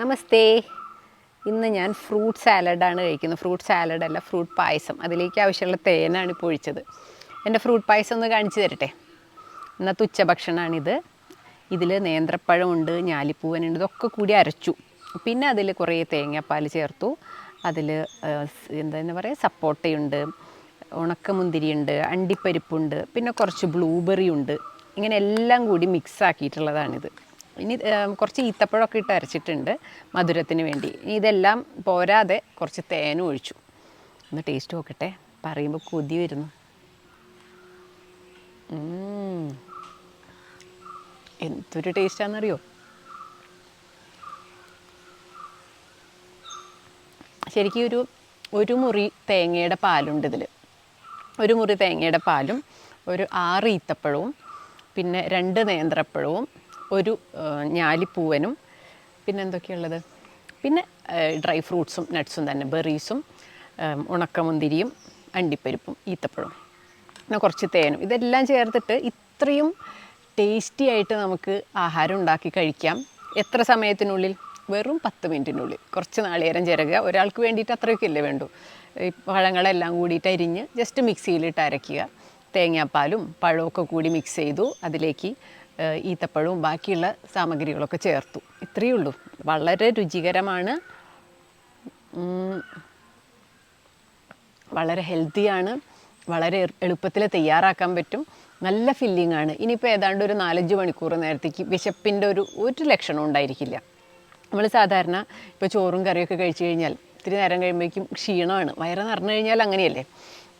നമസ്തേ. ഇന്ന് ഞാൻ ഫ്രൂട്ട് സാലഡാണ് കഴിക്കുന്നത്. ഫ്രൂട്ട് സാലഡ് അല്ല ഫ്രൂട്ട് പായസം. അതിലേക്ക് ആവശ്യമുള്ള തേനാണ് ഇപ്പോൾ ഒഴിച്ചത് എന്റെ ഫ്രൂട്ട് പായസം ഒന്ന് കാണിച്ചു തരട്ടെ? ഇന്നത്തെ ഉച്ചഭക്ഷണമാണിത് ഇതിൽ നേന്ത്രപ്പഴമുണ്ട് ഞാലിപ്പൂവനുണ്ട് ഇതൊക്കെ കൂടി അരച്ചു. പിന്നെ അതിൽ കുറേ തേങ്ങാപ്പാൽ ചേർത്തു. അതിൽ എന്താ പറയുക സപ്പോട്ടയുണ്ട് ഉണക്കമുന്തിരിയുണ്ട് അണ്ടിപ്പരിപ്പുണ്ട് പിന്നെ കുറച്ച് ബ്ലൂബെറി ഉണ്ട് ഇങ്ങനെ എല്ലാം കൂടി മിക്സ് ആക്കിയിട്ടുള്ളതാണിത്. ഇനി കുറച്ച് ഈത്തപ്പഴമൊക്കെ ഇട്ട് അരച്ചിട്ടുണ്ട് മധുരത്തിന് വേണ്ടി. ഇനി ഇതെല്ലാം പോരാതെ കുറച്ച് തേനും ഒഴിച്ചു. ഒന്ന് ടേസ്റ്റ് നോക്കട്ടെ. പറയുമ്പോൾ കൊതി വരുന്നു. എന്തൊരു ടേസ്റ്റാണെന്നറിയോ ശരിക്കും ഒരു ഒരു മുറി തേങ്ങയുടെ പാലുണ്ട് ഇതിൽ ഒരു മുറി തേങ്ങയുടെ പാലും ഒരു ആറ് ഈത്തപ്പഴവും പിന്നെ രണ്ട് നേന്ത്രപ്പഴവും ഒരു ഞാലിപ്പൂവനും പിന്നെ എന്തൊക്കെയുള്ളത്? പിന്നെ ഡ്രൈ ഫ്രൂട്ട്സും നട്ട്സും തന്നെ ബെറീസും ഉണക്കമുന്തിരിയും അണ്ടിപ്പരിപ്പും ഈത്തപ്പഴവും പിന്നെ കുറച്ച് തേനും. ഇതെല്ലാം ചേർത്തിട്ട് ഇത്രയും ടേസ്റ്റി ആയിട്ട് നമുക്ക് ആഹാരം ഉണ്ടാക്കി കഴിക്കാം. എത്ര സമയത്തിനുള്ളിൽ? വെറും പത്ത് മിനിറ്റിനുള്ളിൽ. കുറച്ച് നാളികേരം ചിരകുക ഒരാൾക്ക് വേണ്ടിയിട്ട് അത്രയൊക്കെ അല്ലേ വേണ്ടു. ഈ പഴങ്ങളെല്ലാം കൂടിയിട്ട് അരിഞ്ഞ് ജസ്റ്റ് മിക്സിയിലിട്ട് അരയ്ക്കുക. തേങ്ങാപ്പാലും പഴമൊക്കെ കൂടി മിക്സ് ചെയ്തു. അതിലേക്ക് ഈത്തപ്പഴവും ബാക്കിയുള്ള സാമഗ്രികളൊക്കെ ചേർത്തു. ഇത്രയേ ഉള്ളൂ. വളരെ രുചികരമാണ്. വളരെ ഹെൽത്തിയാണ്. വളരെ എളുപ്പത്തിൽ തയ്യാറാക്കാൻ പറ്റും. നല്ല ഫില്ലിംഗ് ആണ്. ഇനിയിപ്പോൾ ഏതാണ്ട് ഒരു നാലഞ്ച് മണിക്കൂർ നേരത്തേക്ക് വിശപ്പിന്റെ ഒരു ഒരു ലക്ഷണം ഉണ്ടായിരിക്കില്ല. നമ്മൾ സാധാരണ ഇപ്പോൾ ചോറും കറിയൊക്കെ കഴിച്ചു കഴിഞ്ഞാൽ ഇത്തിരി നേരം കഴിയുമ്പോഴേക്കും ക്ഷീണമാണ്. വയറ് നിറഞ്ഞു കഴിഞ്ഞാൽ അങ്ങനെയല്ലേ?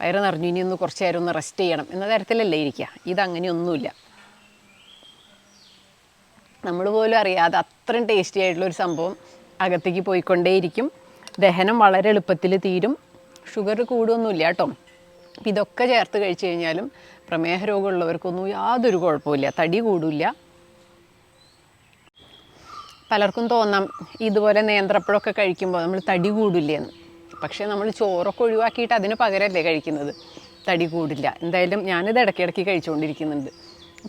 വയറ് നിറഞ്ഞു ഇനി ഒന്ന് കുറച്ച് നേരം ഒന്ന് റെസ്റ്റ് ചെയ്യണം. എന്ന തരത്തിലല്ലേ ഇരിക്കുക ഇതങ്ങനെയൊന്നുമില്ല. നമ്മൾ പോലും അറിയാതെ അത്രയും ടേസ്റ്റി ആയിട്ടുള്ള ഒരു സംഭവം അകത്തേക്ക് പോയിക്കൊണ്ടേയിരിക്കും. ദഹനം വളരെ എളുപ്പത്തിൽ തീരും. ഷുഗർ കൂടുമൊന്നുമില്ല കേട്ടോ. അപ്പം ഇതൊക്കെ ചേർത്ത് കഴിച്ചു കഴിഞ്ഞാലും പ്രമേഹ രോഗമുള്ളവർക്കൊന്നും യാതൊരു കുഴപ്പമില്ല തടി കൂടില്ല പലർക്കും തോന്നാം ഇതുപോലെ നേന്ത്രപ്പഴമൊക്കെ കഴിക്കുമ്പോൾ നമ്മൾ തടി കൂടില്ലെന്ന്. പക്ഷേ നമ്മൾ ചോറൊക്കെ ഒഴിവാക്കിയിട്ട് അതിന് പകരമല്ലേ കഴിക്കുന്നത്? തടി കൂടില്ല. എന്തായാലും ഞാനിത് ഇടയ്ക്കിടയ്ക്ക് കഴിച്ചുകൊണ്ടിരിക്കുന്നുണ്ട്.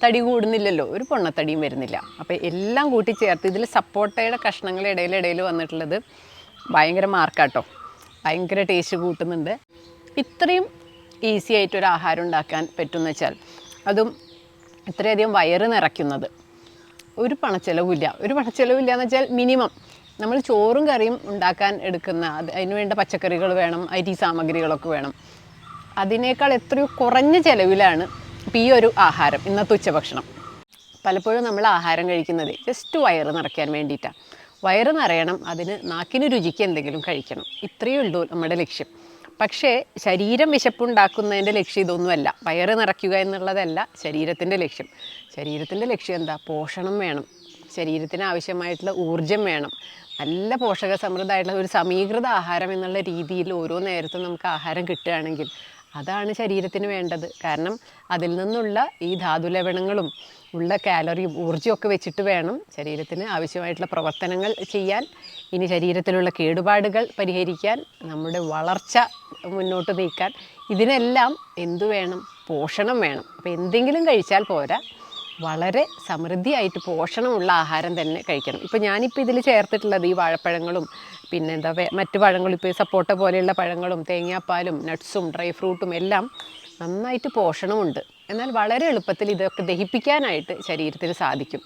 തടി കൂടുന്നില്ലല്ലോ ഒരു പൊണ്ണത്തടിയും വരുന്നില്ല. അപ്പോൾ എല്ലാം കൂട്ടി ചേർത്ത് ഇതിൽ സപ്പോട്ടയുടെ കഷ്ണങ്ങൾ ഇടയിലിടയിൽ വന്നിട്ടുള്ളത് ഭയങ്കര മാർക്കാട്ടോ. ഭയങ്കര ടേസ്റ്റ് കൂട്ടുന്നുണ്ട്. ഇത്രയും ഈസി ആയിട്ടൊരു ആഹാരം ഉണ്ടാക്കാൻ പറ്റുമെന്ന് വെച്ചാൽ അതും ഇത്രയധികം വയറ് നിറയ്ക്കുന്നത്. ഒരു പണച്ചെലവില്ല ഒരു പണച്ചെലവില്ല എന്ന് വെച്ചാൽ മിനിമം നമ്മൾ ചോറും കറിയും ഉണ്ടാക്കാൻ എടുക്കുന്ന അത് അതിന് വേണ്ട പച്ചക്കറികൾ വേണം അരി സാമഗ്രികളൊക്കെ വേണം. അതിനേക്കാൾ എത്രയോ കുറഞ്ഞ ചെലവിലാണ് ഇപ്പം ഈ ഒരു ആഹാരം ഇന്നത്തെ ഉച്ചഭക്ഷണം. പലപ്പോഴും നമ്മൾ ആഹാരം കഴിക്കുന്നത് ജസ്റ്റ് വയറ് നിറയ്ക്കാൻ വേണ്ടിയിട്ടാണ് വയറ് നിറയണം അതിന് നാക്കിന് രുചിക്ക് എന്തെങ്കിലും കഴിക്കണം. ഇത്രയേ ഉള്ളൂ നമ്മുടെ ലക്ഷ്യം. പക്ഷേ ശരീരം വിശപ്പുണ്ടാക്കുന്നതിന്റെ ലക്ഷ്യം ഇതൊന്നുമല്ല. വയറ് നിറയ്ക്കുക എന്നുള്ളതല്ല ശരീരത്തിന്റെ ലക്ഷ്യം. ശരീരത്തിന്റെ ലക്ഷ്യം എന്താ? പോഷണം വേണം. ശരീരത്തിന് ആവശ്യമായിട്ടുള്ള ഊർജം വേണം. നല്ല പോഷക സമൃദ്ധമായിട്ടുള്ള ഒരു സമീകൃത ആഹാരം എന്നുള്ള രീതിയിൽ ഓരോ നേരത്തും നമുക്ക് ആഹാരം കിട്ടുകയാണെങ്കിൽ അതാണ് ശരീരത്തിന് വേണ്ടത്. കാരണം അതിൽ നിന്നുള്ള ഈ ധാതു ലവണങ്ങളും ഉള്ള കാലറിയും ഊർജമൊക്കെ വെച്ചിട്ട് വേണം ശരീരത്തിന് ആവശ്യമായിട്ടുള്ള പ്രവർത്തനങ്ങൾ ചെയ്യാൻ. ഇനി ശരീരത്തിലുള്ള കേടുപാടുകൾ പരിഹരിക്കാൻ നമ്മുടെ വളർച്ച മുന്നോട്ട് നീക്കാൻ ഇതിനെല്ലാം എന്തു വേണം? പോഷണം വേണം. അപ്പോൾ എന്തെങ്കിലും കഴിച്ചാൽ പോരാ. വളരെ സമൃദ്ധിയായിട്ട് പോഷണമുള്ള ആഹാരം തന്നെ കഴിക്കണം. ഇപ്പോൾ ഞാനിപ്പോൾ ഇതിൽ ചേർത്തിട്ടുള്ളത് ഈ വാഴപ്പഴങ്ങളും പിന്നെ എന്താ മറ്റു പഴങ്ങളും ഇപ്പോൾ സപ്പോട്ട പോലെയുള്ള പഴങ്ങളും തേങ്ങാപ്പാലും നട്ട്സും ഡ്രൈ ഫ്രൂട്ടും എല്ലാം നന്നായിട്ട് പോഷണമുണ്ട്. എന്നാൽ വളരെ എളുപ്പത്തിൽ ഇതൊക്കെ ദഹിപ്പിക്കാനായിട്ട് ശരീരത്തിന് സാധിക്കും.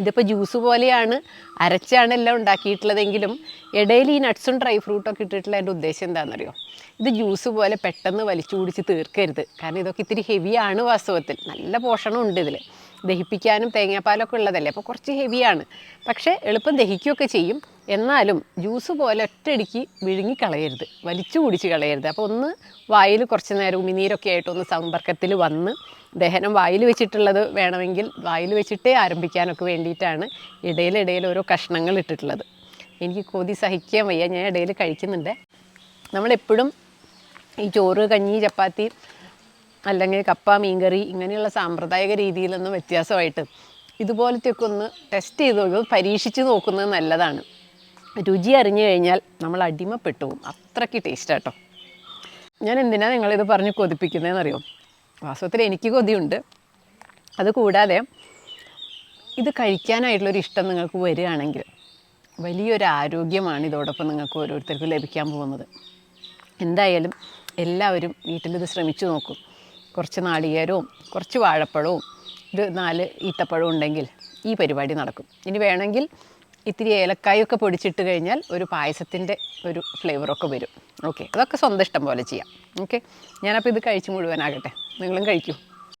ഇതിപ്പോൾ ജ്യൂസ് പോലെയാണ് അരച്ചാണ് എല്ലാം ഉണ്ടാക്കിയിട്ടുള്ളതെങ്കിലും ഇടയിൽ ഈ നട്ട്സും ഡ്രൈ ഫ്രൂട്ടും ഒക്കെ ഇട്ടിട്ടുള്ള എന്റെ ഉദ്ദേശം എന്താണെന്നറിയോ ഇത് ജ്യൂസ് പോലെ പെട്ടെന്ന് വലിച്ചു കുടിച്ച് തീർക്കരുത്. കാരണം ഇതൊക്കെ ഇത്തിരി ഹെവിയാണ് വാസ്തവത്തിൽ. നല്ല പോഷണമുണ്ട് ഇതിൽ ദഹിപ്പിക്കാനും തേങ്ങാപ്പാലൊക്കെ ഉള്ളതല്ലേ? അപ്പോൾ കുറച്ച് ഹെവിയാണ്. പക്ഷേ എളുപ്പം ദഹിക്കുകയൊക്കെ ചെയ്യും. എന്നാലും ജ്യൂസ് പോലെ ഒറ്റയടിക്ക് വിഴുങ്ങിക്കളയരുത് വലിച്ചു കുടിച്ച് കളയരുത്. അപ്പോൾ ഒന്ന് വായിൽ കുറച്ച് നേരം ഉമിനീരൊക്കെ ആയിട്ട് ഒന്ന് സമ്പർക്കത്തിൽ വന്ന് ദഹനം വായിൽ വെച്ചിട്ടുള്ളത് വേണമെങ്കിൽ വായിൽ വെച്ചിട്ടേ ആരംഭിക്കാനൊക്കെ വേണ്ടിയിട്ടാണ് ഇടയിലിടയിൽ ഓരോ കഷ്ണങ്ങൾ ഇട്ടിട്ടുള്ളത്. എനിക്ക് കൊതി സഹിക്കാൻ വയ്യ. ഞാൻ ഇടയിൽ കഴിക്കുന്നുണ്ട്. നമ്മളെപ്പോഴും ഈ ചോറ് കഞ്ഞി ചപ്പാത്തി അല്ലെങ്കിൽ കപ്പ മീൻകറി ഇങ്ങനെയുള്ള സാമ്പ്രദായിക രീതിയിലൊന്നും വ്യത്യാസമായിട്ട് ഇതുപോലത്തെയൊക്കെ ഒന്ന് ടെസ്റ്റ് ചെയ്ത് നോക്കുക പരീക്ഷിച്ച് നോക്കുന്നത് നല്ലതാണ്. രുചി അറിഞ്ഞു കഴിഞ്ഞാൽ നമ്മൾ അടിമപ്പെട്ടു പോകും. അത്രയ്ക്ക് ടേസ്റ്റ് കേട്ടോ ഞാൻ എന്തിനാണ് നിങ്ങളിത് പറഞ്ഞ് കൊതിപ്പിക്കുന്നതെന്നറിയോ വാസ്തവത്തിൽ എനിക്ക് കൊതിയുണ്ട്. അതുകൂടാതെ ഇത് കഴിക്കാനായിട്ടുള്ളൊരു ഇഷ്ടം നിങ്ങൾക്ക് വരികയാണെങ്കിൽ വലിയൊരു ആരോഗ്യമാണ് ഇതോടൊപ്പം നിങ്ങൾക്ക് ഓരോരുത്തർക്കും ലഭിക്കാൻ പോകുന്നത്. എന്തായാലും എല്ലാവരും വീട്ടിലിത് ശ്രമിച്ചു നോക്കും. കുറച്ച് നാളികേരവും കുറച്ച് വാഴപ്പഴവും ഇത് നാല് ഈത്തപ്പഴവും ഉണ്ടെങ്കിൽ ഈ പരിപാടി നടക്കും. ഇനി വേണമെങ്കിൽ ഇത്തിരി ഏലക്കായൊക്കെ പൊടിച്ചിട്ട് കഴിഞ്ഞാൽ ഒരു പായസത്തിന്റെ ഒരു ഫ്ലേവറൊക്കെ വരും. ഓക്കെ അതൊക്കെ സ്വന്തം ഇഷ്ടം പോലെ ചെയ്യാം. ഓക്കെ ഞാനപ്പോൾ ഇത് കഴിച്ച് മുഴുവനാകട്ടെ. നിങ്ങളും കഴിക്കൂ.